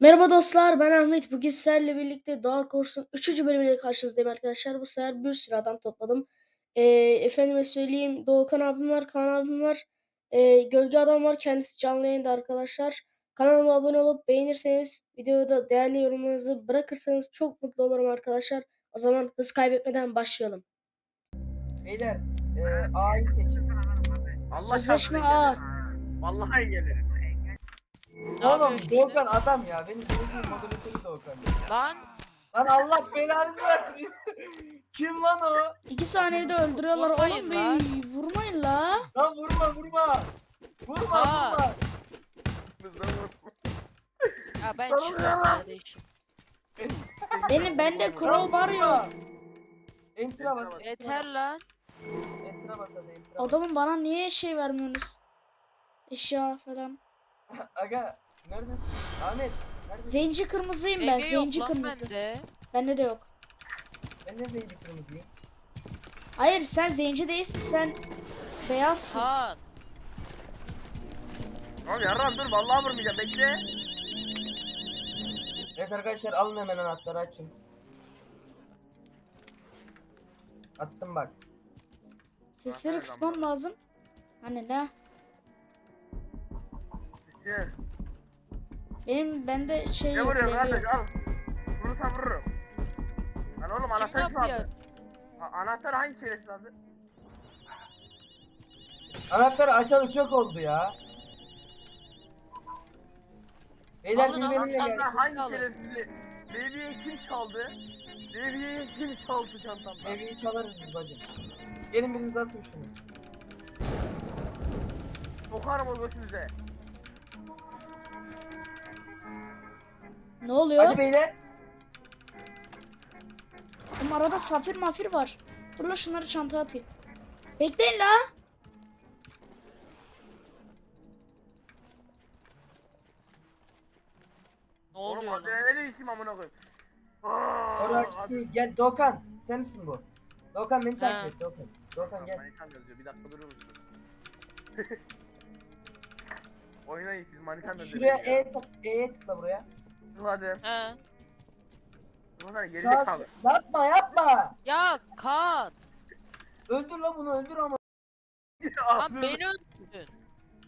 Merhaba dostlar ben Ahmet. Bugün sizlerle birlikte Dark Horse'un 3. bölümüyle karşınızdayım arkadaşlar. Bu sefer bir sürü adam topladım. Ee, efendime söyleyeyim Doğukan abim var, Kaan abim var. Ee, Gölge adam var. Kendisi canlı yayında arkadaşlar. Kanalıma abone olup beğenirseniz videoda değerli yorumlarınızı bırakırsanız çok mutlu olurum arkadaşlar. O zaman hız kaybetmeden başlayalım. Beyler e, A'yı seçin. Allah Sözleşme A. Vallahi gelir. Ne Oğlum? Doğukan adam ya. Benim bildiğim moderatörü Doğukan. ya. Lan Lan Allah belanızı versin. Kim lan o? 2 saniyede öldürüyorlar Vurmayın oğlum. lan. Bey, vurmayın la. Lan vurma vurma. Vurma Aa. vurma. ya ben çıkıyorum kardeşim. Benim bende Lan crowbar yok. vurma. Enter'a bas. Yeter lan. Enter'a bas hadi enter'a bas. Adamın bana niye şey vermiyorsunuz? Eşya falan. Aga neredesin? Ahmet. Neredesin? Zenci kırmızıyım ben. Ege yok Zenci lan kırmızı. bende. Bende de yok. Ben de zenci kırmızıyım. Hayır sen zenci değilsin. Sen beyazsın. Kaan. Oğlum yarram dur vallahi vurmayacağım bekle. Evet arkadaşlar alın hemen anahtarı açın. Attım bak. Sesleri kısmam lazım. Hani ne? Çık. Benim bende şey Ne yok. vuruyorsun levi kardeş yok. al. Vurursan vururum. Lan oğlum anahtar kim yapıyor? aldı? A- Anahtar hangi şerefsiz aldı? Anahtarı açalı çok oldu ya. Beyler Alın, bir alın, benimle alın. gelsin. Anahtar hangi alın. şerefsiz? Levi'ye kim çaldı? Levi'ye kim çaldı çantamdan? Evi çalarız biz bacım. Gelin biriniz atın şunu. Sokarım o götünüze. Ne oluyor? Hadi beyler. Ama arada safir mafir var. Dur la şunları çantaya atayım. Bekleyin la. Ne Oğlum oluyor lan? adrenalin isim amına koyayım. Oraya açık değil. Gel Doğukan. Sen misin bu? Doğukan beni takip et Doğukan. Doğukan gel. Manitam yazıyor bir dakika durur musun? Oynayın siz manitam yazıyor. Şuraya E tık, E'ye tıkla buraya. Tıkladım. He. Tıklasana geri Sağ zekalı. yapma yapma. Ya Kaan. Öldür lan bunu öldür ama. Lan beni öldürdün.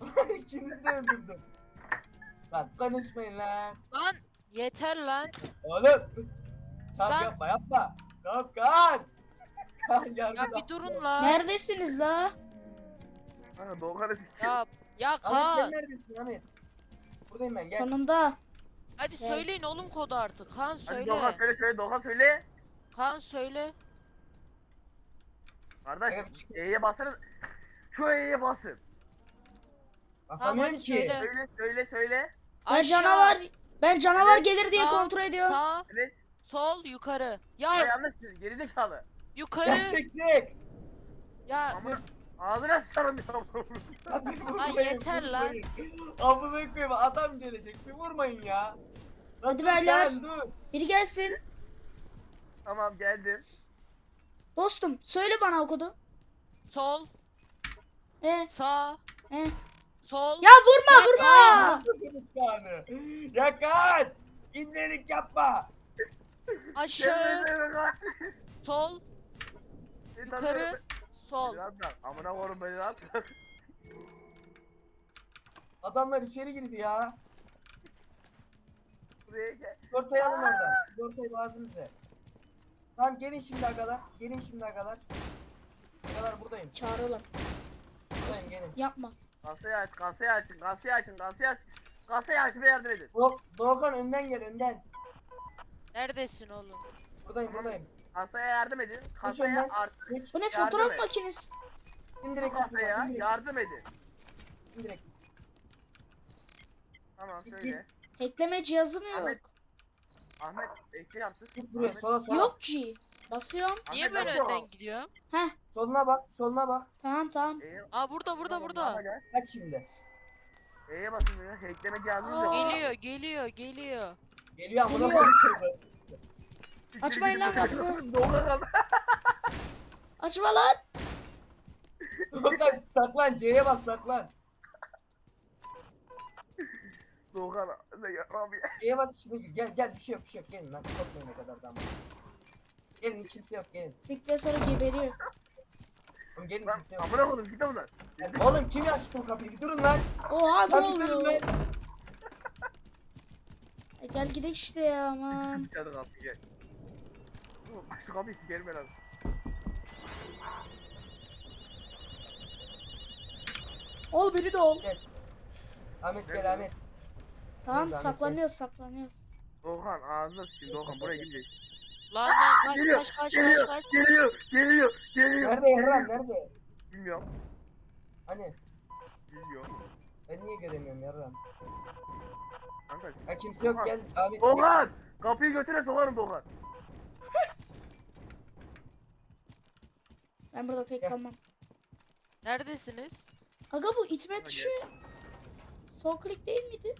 İkinizi de öldürdüm. Lan konuşmayın lan. Lan yeter lan. Oğlum. Tamam Lan. yapma yapma. Tamam kan. Ya bir durun la. Neredesiniz la? Ha Doğukan'ı sikeceğim. Ya ya Ahmet sen neredesin Ahmet? Buradayım ben gel. Sonunda. Hadi söyleyin oğlum kodu artık. Kaan Hadi söyle. Doğukan söyle söyle Doğukan söyle. Kaan söyle. Kardeş Evet. E'ye basarız. Şu E'ye basın. Basamıyorum hadi ki. söyle. Söyle söyle söyle. Ben Aşağı, canavar ben canavar Evet, gelir diye sağ, kontrol ediyorum. Sağ, Evet. sol, yukarı. Ya Ya yanlış gerizekalı. yukarı. Çek çek. Ya Amına ağzına sıçarım ya. Bir vurmayın, Ay yeter lan. vurmayın. Amına koyayım adam gelecek bir vurmayın ya. Lan Hadi dur beyler. dur. Biri gelsin. tamam geldim. Dostum söyle bana o kodu. sol, E, sağ, e. sol. Ya vurma vurma. Yani. Ya kaç. İndelik yapma. Aşağı, sol, yukarı, sol. Amına koyayım beni lan. Adamlar içeri girdi ya. Buraya gel. Ortaya alın oradan. Ortaya lazım bize. Tamam gelin şimdi agalar. Gelin şimdi agalar. Agalar buradayım. Çağırıyorlar. Buradayım gelin. Yapma. Kasayı aç, kasayı açın, kasayı açın, kasayı aç. Kasayı açmaya yardım edin. Do Doğukan önden gel önden. Neredesin oğlum? Buradayım buradayım. Kasaya yardım edin. Kasaya artık Geç. Bu ne Yardım fotoğraf et. makinesi? İndirek kasaya indirek. yardım edin. İndirek. Tamam söyle. Hackleme cihazı mı yok? Ahmet. Ahmet ekle yaptık. Git buraya Ahmet, sola sola. Yok ki. Basıyorum. Niye Ahmet, böyle nasıl önden gidiyor? Heh Soluna bak soluna bak. tamam tamam. E'ye- Aa burada burada Tamam, burada. gel. Kaç şimdi. E'ye basın diyor. Hackleme cihazınız yok. Aa. Geliyor geliyor geliyor. Geliyor amına Geliyor. koyayım. Açmayın lan kapıyı. Doğukan kaldı. Açma lan. Doğukan saklan C'ye bas saklan. Doğukan sen yarrağımı ye. Şeye bas içine gir. Gel gel bir şey yok bir şey yok. Gelin lan. Korkmayın ne kadar damla. Gelin hiç kimse yok gelin. Bekle sonra geberiyor. Oğlum gelin Lan kimse yok. amına koydum git buradan. Oğlum kim açtı bu kapıyı? Bir durun lan. Oha ne Lan bir durun oluyor? lan. E, gel gidelim işte ya İkisi aman. dışarıda kalsın gel. Şu kapıyı sikerim abi. Ol beni de ol. Ahmet Nerede gel? Ahmet. Tamam Ahmet? saklanıyoruz saklanıyoruz. Doğukan ağzına sıçayım Doğukan buraya girmeyecek. Lan lan kaç Geliyor, kaç kaç Geliyor, kaç geliyor, geliyor, geliyor. Nerede Yarram nerede? Bilmiyorum, Hani bilmiyorum. ben niye göremiyorum Yarram? Kanka Ha kimse yok gel Ahmet. Doğukan! Kapıyı götüre sokarım Doğukan. Ben burada tek Gel. kalmam. Neredesiniz? Aga bu itme tuşu sol klik değil miydi?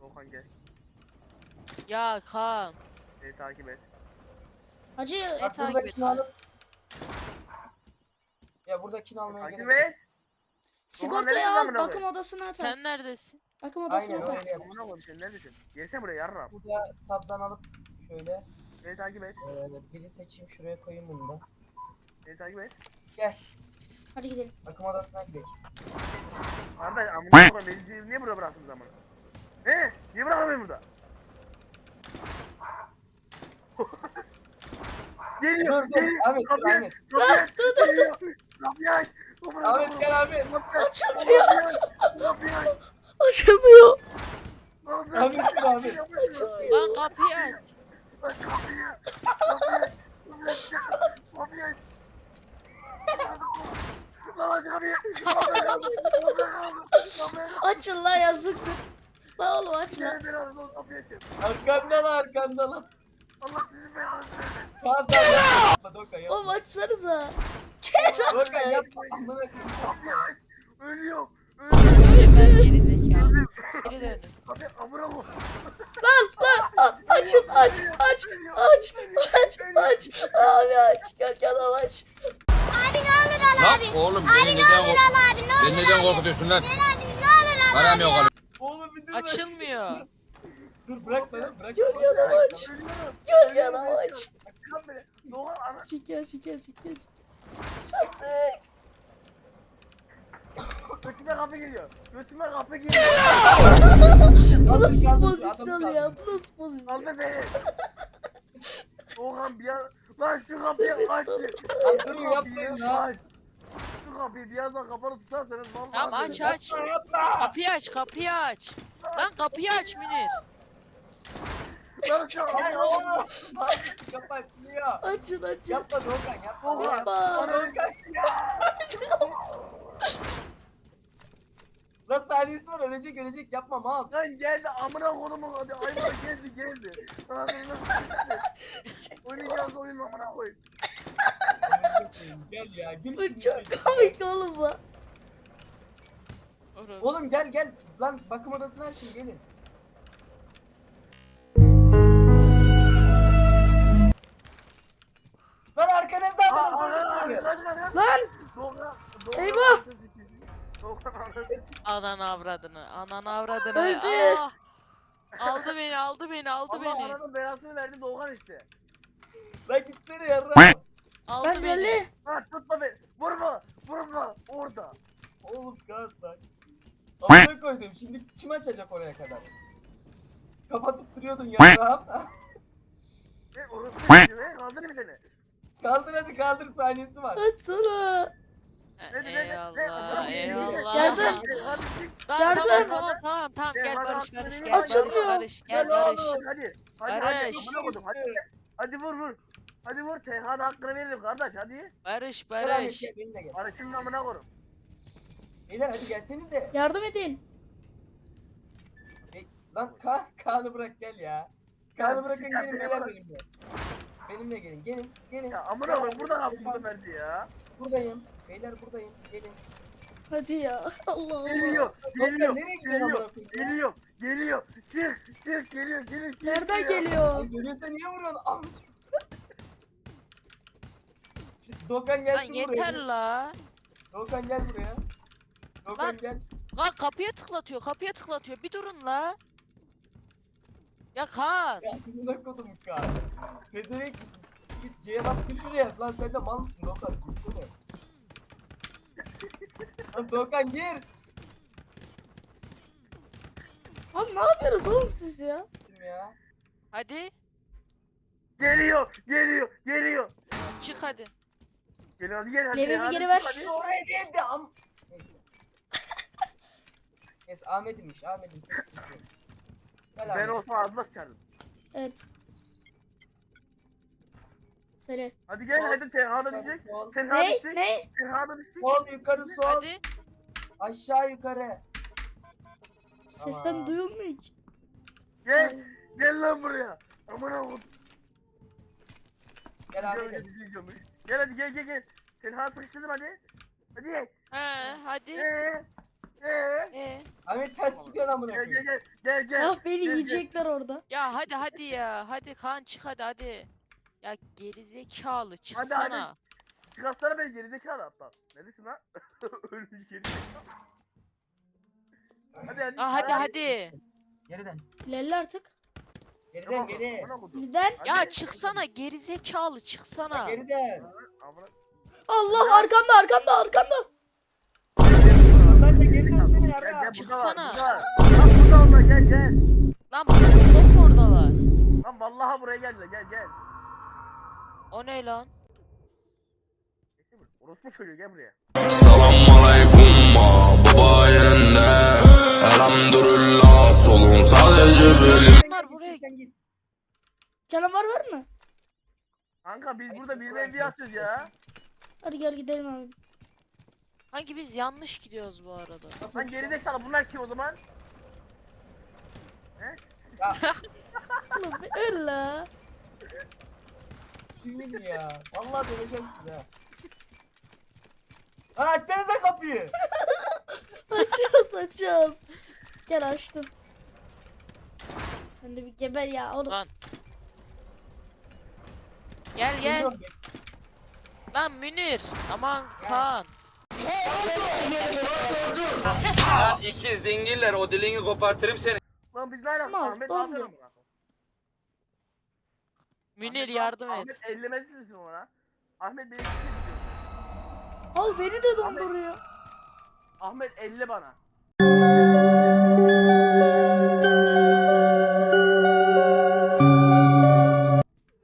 Doğukan gel. Ya Kaan. Beni takip et. Hacı. Bak takip buradakini et. alıp. Ya buradakini almaya Takip gerek yok. et. sigortayı nerede al bakım odasına atar. Sen neredesin? Bakım odasına Aynen atar. öyle yap. Amına koyayım sen neredesin? Gelsene buraya yarram. Burada tabdan alıp şöyle Beni takip et. e, biri seçeyim şuraya koyayım bunu da. Beni takip et. Gel Hadi gidelim. bakım odasına gidelim. Kardeş amına koyayım beni niye burada bıraktın zamanı? He? Niye bıraktın beni burada? geliyor, Dur dur dur Kapıyı aç, kapıyı aç, geliyor. Kapıyı aç. Amına Ahmet gel Ahmet. Kapıyı aç, Açılmıyor. kapıyı aç. Ağzını Ahmet dur Ahmet. Açılmıyor. Lan kapıyı aç. Aç kapıyı. Kapıyı. Kapıyı. Kapıyı. Lan aç kapıyı. Açın yazıktır. Lan oğlum aç açın. Arkanda lan arkanda lan. Allah sizin belanızı versin. Tamam tamam yapma Doka yapma. Oğlum açsanıza. Kes Doka yapma. Kapıyı aç. Ölüyorum. Ölüyorum. Ben geri döndüm. Kapıyı amına koy. Lan lan a- açın aç aç aç aç aç. Abi aç gel gel abi aç. Lan oğlum beni neden kork- Beni neden korkutuyorsun lan? Param yok oğlum. Oğlum bir dur. lan. Açılmıyor. Dur bırakma lan bırak. Gel yanıma aç. Ölüyorum. Gel yanıma aç. Lan beni. Doğan ana. Çekel çekel çekel. Çattık. Götüme kapı geliyor. Götüme kapı geliyor. Bu nasıl pozisyon ya? Bu nasıl pozisyon? Aldı beni. Doğan bir an... Lan şu kapıyı aç. Şu dur kapıyı yapmayın ya. aç. Şu kapıyı birazdan kapalı tutarsanız vallahi... Tamam aç aç. Kapıyı aç kapıyı aç. Lan kapıyı aç Münir. Lan şu kapıyı oğlum. Bak kapat ya. Açın açın. Yapma Dokan yapma. Yapma. Dokan Lan saniyesi var ölecek ölecek yapma mal. Lan geldi amına kodumun hadi aylar geldi geldi. Ağzına Oynayacağız oyun amına koy. Gel ya gül Bu şimdi. çok komik oğlum bu. Oğlum. Gel gel. Lan bakım odasına açın gelin. Lan arkanızda Aa, adam aa, aa, duruyor. kaç, kaç, kaç. Lan Eyvah! Ananı avradını. Ananı avradını. Öldü. Ah! Aldı beni aldı beni aldı Allah beni. ananın belasını verdi Doğukan işte. Lan gitsene yarra. Aldı ben beni. Lan tutma beni. Vurma. Vurma. Orada. Oğlum kalsak. Amına koydum. Şimdi kim açacak oraya kadar? Kapatıp duruyordun yarrağım. Ne orası ne kaldırayım seni. kaldır hadi kaldır saniyesi var. Açsana. Ne Eyvallah koyayım. eyvallah. Yardım. Tamam tamam Yardım. tamam tamam tamam Gel, gel Barış Barış gel Barış Açılmıyor. Barış gel Barış. hadi. Hadi Barış. hadi. Hadi. Hadi vur vur. Hadi vur. TH'da hakkını veririm kardeş hadi. Barış Barış. Barış'ın amına koyun. Beyler hadi gelsenize. Yardım edin. Lan Ka Kaan'ı bırak gel ya. Kaan'ı bırakın gelin beyler benimle. Benimle gelin gelin gelin. Ya amına koyun burada kalsın verdi ya. Buradayım. Beyler buradayım. Gelin. Hadi ya. Allah Allah. Geliyor. Geliyor. nereye Geliyor. amına koyayım ya? Geliyor. Geliyor. Çık. Çık. Geliyor. Geliyor. Nereden geliyor? geliyor? Ay, Görüyorsa niye vuruyorsun? Şu Dokan Lan gelsin yeter buraya. la. Dokan gel buraya. Dokan Lan. gel. Lan kapıya tıklatıyor kapıya tıklatıyor bir durun la. Ya Kaan. Ya buna kodum ya. Pezevenk misin? Git C'ye bas bir şuraya. Lan sen de mal mısın Doğukan? Gitsene. Lan Doğukan gir. Abi ne yapıyorsunuz oğlum siz ya? Ya. Hadi Geliyor, geliyor, geliyor. çık hadi. Geliyor, hadi gel hadi. Levi bir hadi, geri ver. hadi. Oraya geldi am. Neyse. Neyse Ahmet'immiş. Ahmet'im ses çıkıyor. Gel Ben Ahmet. olsam ağzıma sıçardım. Evet. Söyle. Hadi gel, Sol, hadi tenhada Yukarı, düşecek. sol, Tenhada Ne? düşecek. Ne? Tenhada düşecek. Sol yukarı sol. Hadi. Aşağı yukarı. Sesten Tamam. duyulmuyor ki. Gel, gel lan buraya. Aman Allah'ım. Gel Gel Ahmet'im. hadi bizi izliyormuş. Gel hadi gel gel gel. Tenha sıkıştırdım hadi. Hadi. He hadi. Eee. Eee. Ee? Ahmet ters gidiyor lan buna. Gel gel gel. Gel gel. Ah beni gel, gel. yiyecekler orada. Ya hadi hadi ya. Hadi Kaan çık hadi hadi. Ya gerizekalı çıksana. Çıkartsana beni gerizekalı aptal. Neredesin lan? Ölmüş gerizekalı. Hadi hadi. Ya hadi hadi. Geriden. İlerle artık. Geriden Tamam, geri. amına kodum. Neden? Ya Hadi. çıksana gerizekalı çıksana. Geriden. Amına- Allah arkanda arkanda arkanda. Lan sen geri dönsene Gel gel burada var. Çıksana. Burada var. Lan burada onlar gel gel. Lan blok oradalar. Lan vallahi buraya geldiler gel gel. O ne lan? Orospu çocuğu gel buraya. Selam aleyküm baba yerinde Elhamdülillah solun sadece benim Sen Bunlar git, buraya- Sen git. Canavar var mı? Kanka biz burada bir bir atıyoruz ya. Hadi gel gidelim abi. Hangi biz yanlış gidiyoruz bu arada. Lan gerizekalı bunlar kim o zaman? He? Ulan be. Kimin ya? Vallahi döveceğim size. Lan açsanıza kapıyı. Açıyoruz açıyoruz. Gel açtım. Sen de bir geber ya oğlum. Lan. Gel gel. Geliyorum. Lan Münir. Aman Kaan. Lan ikiz dingiller o dilini kopartırım seni Lan biz ne alakası? Mal, Ahmet ne dondu. yapıyor amına? Münir Ahmet, yardım et. Ahmet ellemez misin ona? Ahmet beni tutuyor. Al beni de donduruyor. Ahmet elle bana.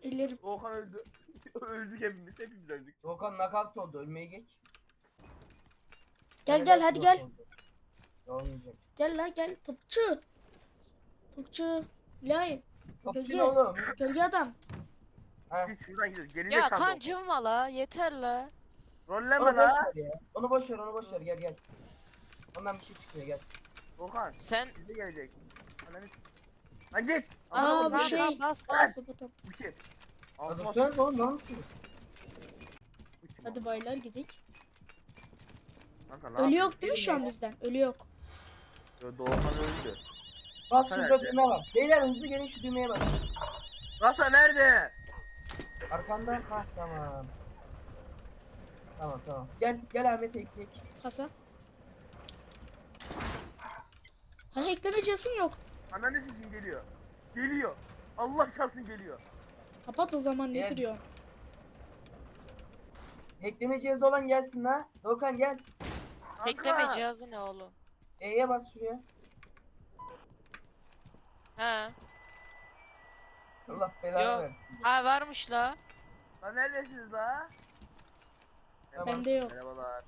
Ellerim. Doğukan öldü. Öldük hepimiz hepimiz öldük. Doğukan nakavt oldu. Ölmeye geç. Gel gel hadi gel. Olmayacak. Gel la gel topçu. Topçu. Layın. Topçu Gölge. ne oğlum? Gölge adam. Ha. Git şuradan gidiyoruz. Geri Ya Kaan Doğukan. cıvma la yeter la. Rolleme Onu boş la. ver ya. Onu boş ver, onu boş ver. Gel gel. Ondan bir şey çıkıyor gel. Doğukan Sen bize gelecek. Ananı s- Lan git. Aa, bu koyayım, Lan, şey- bas bas. Kapatalım. Bu kim? Ya dursanız oğlum ne yapıyorsunuz? Hadi baylar gidelim. Kanka, Ölü yok değil mi şu an bizden? Ölü yok. Yo, Doğukan öldü. Bas Sen şurada nerede? düğme var. Beyler hızlı gelin şu düğmeye bas. Rasa nerede? Arkanda. Ha tamam. Tamam tamam. Gel gel Ahmet ekleyek. Kasa. Ha ekleme cihazım yok. Ananı sikim geliyor. Geliyor. Allah çarpsın geliyor. Kapat o zaman ne Gel. duruyor? Ekleme cihazı olan gelsin la. Doğukan gel. Tekleme Kanka, cihazı ne oğlum? E'ye bas şuraya. He. Allah belanı Yok. versin. Ha varmış la. Lan neredesiniz la? Bende yok. Merhabalar.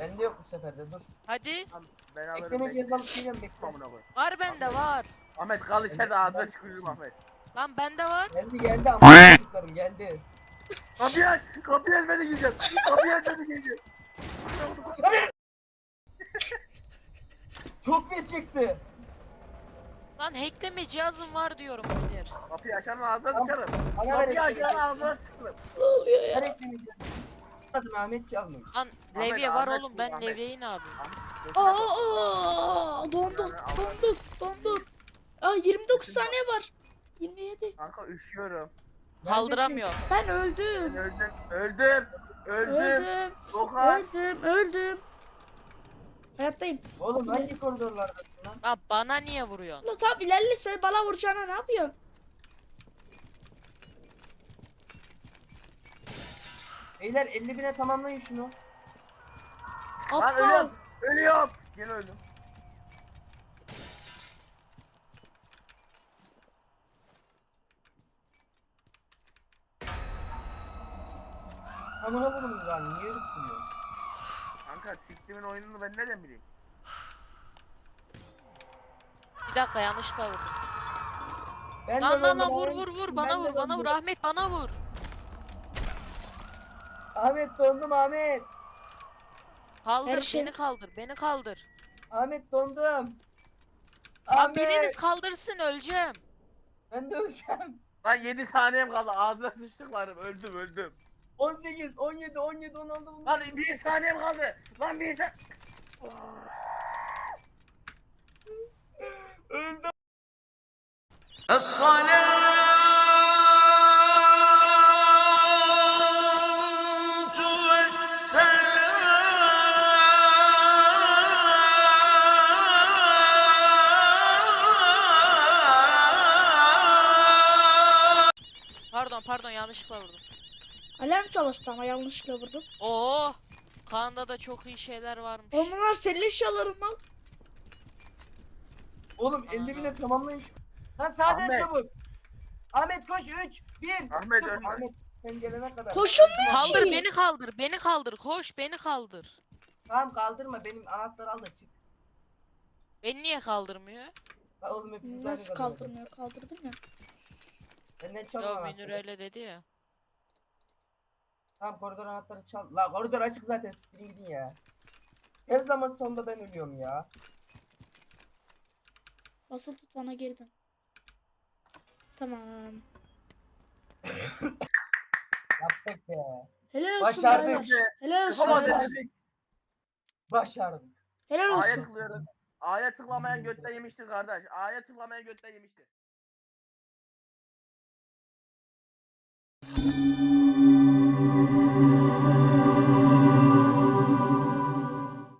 Bende yok bu sefer de dur. Hadi. Tamam, Ben alırım. Ekleme bekle. cihazı alıp geliyorum bekle. Amına koy. Var bende var. Ahmet kal içeride ağzına tükürürüm Ahmet. Lan bende var. Geldi geldi ama çocuklarım geldi. Kapıyı aç! Kapıyı aç ben de gireceğim. Kapıyı aç ben de gireceğim. Çok pis çıktı. Lan hackleme cihazım var diyorum. Kapıyı açanın ağzına sıçarım. Ver Kapıyı ekleme açanın ağzına sıçarım. Ne oluyor Ver ya? ekleme cihazı. Adım Ahmet çalmış. Lan Ahmet, levye var Ahmet oğlum ben Ahmet. levyeyi ne yapayım? Aa, donduk, donduk, donduk. Aa 29 saniye var. 27. Kanka üşüyorum. Kaldıramıyor. Ben Ben öldüm. öldüm. Öldüm. Öldüm. Öldüm. Dokan. Öldüm, öldüm. Hayattayım. Oğlum hangi koridorlardasın lan? Lan bana niye vuruyorsun? Ulan tamam ilerle sen bana vuracağına ne yapıyorsun? Beyler 50 bine tamamlayın şunu. Lan Aptal. ölüyorum. Ölüyorum. Gene öldüm. Amına koydum lan niye öldürüyorsun? Kanka siktimin oyununu ben nereden bileyim? Bir dakika yanlışlıkla vurdum. Ben Lan de lan lan döndüm, vur vur vur Ben bana de vur bana vur döndüm. Ahmet bana vur. Ahmet dondum Ahmet. Kaldır Her şey- beni kaldır beni kaldır. Ahmet dondum. Lan Ahmet. biriniz kaldırsın öleceğim. Ben de öleceğim. Lan 7 saniyem kaldı. Ağzına sıçtıklarım. Öldüm öldüm. 18, 17, 17, 16 bunlar. Lan 1 saniyem kaldı. Lan 1 san... Öldüm. Pardon pardon yanlışlıkla vurdum. Alarm çalıştı ama yanlışlıkla vurdum. Oo. Kaan'da da çok iyi şeyler varmış. Bunlar senin eşyaların lan. Oğlum 50 bine tamamlayın şu. Lan sağdan Ahmet. çabuk. Ahmet koş 3, 1, Ahmet, 0. ölme. Ahmet sen gelene kadar. Koşulmuyor Kaldır ki. beni kaldır beni kaldır koş beni kaldır. Tamam kaldırma benim anahtarı al da çık. Beni niye kaldırmıyor? Oğlum hepimiz Nasıl aynı kaldırmıyor? Kaldırdım ya. Benden çal Yo anahtarı. Münir öyle dedi ya. Tamam koridor anahtarı çal. La koridor açık zaten siktirin gidin ya. Her zaman sonunda ben ölüyorum ya. Basılı tut bana geri dön. Tamam. Yaptık ya. Helal olsun Başardık beyler. Helal olsun. Başardık. Başardık. Helal A'ya olsun. tıklıyoruz. A'ya tıklamayan götten yemiştir kardeş. A'ya tıklamayan götten yemiştir. Música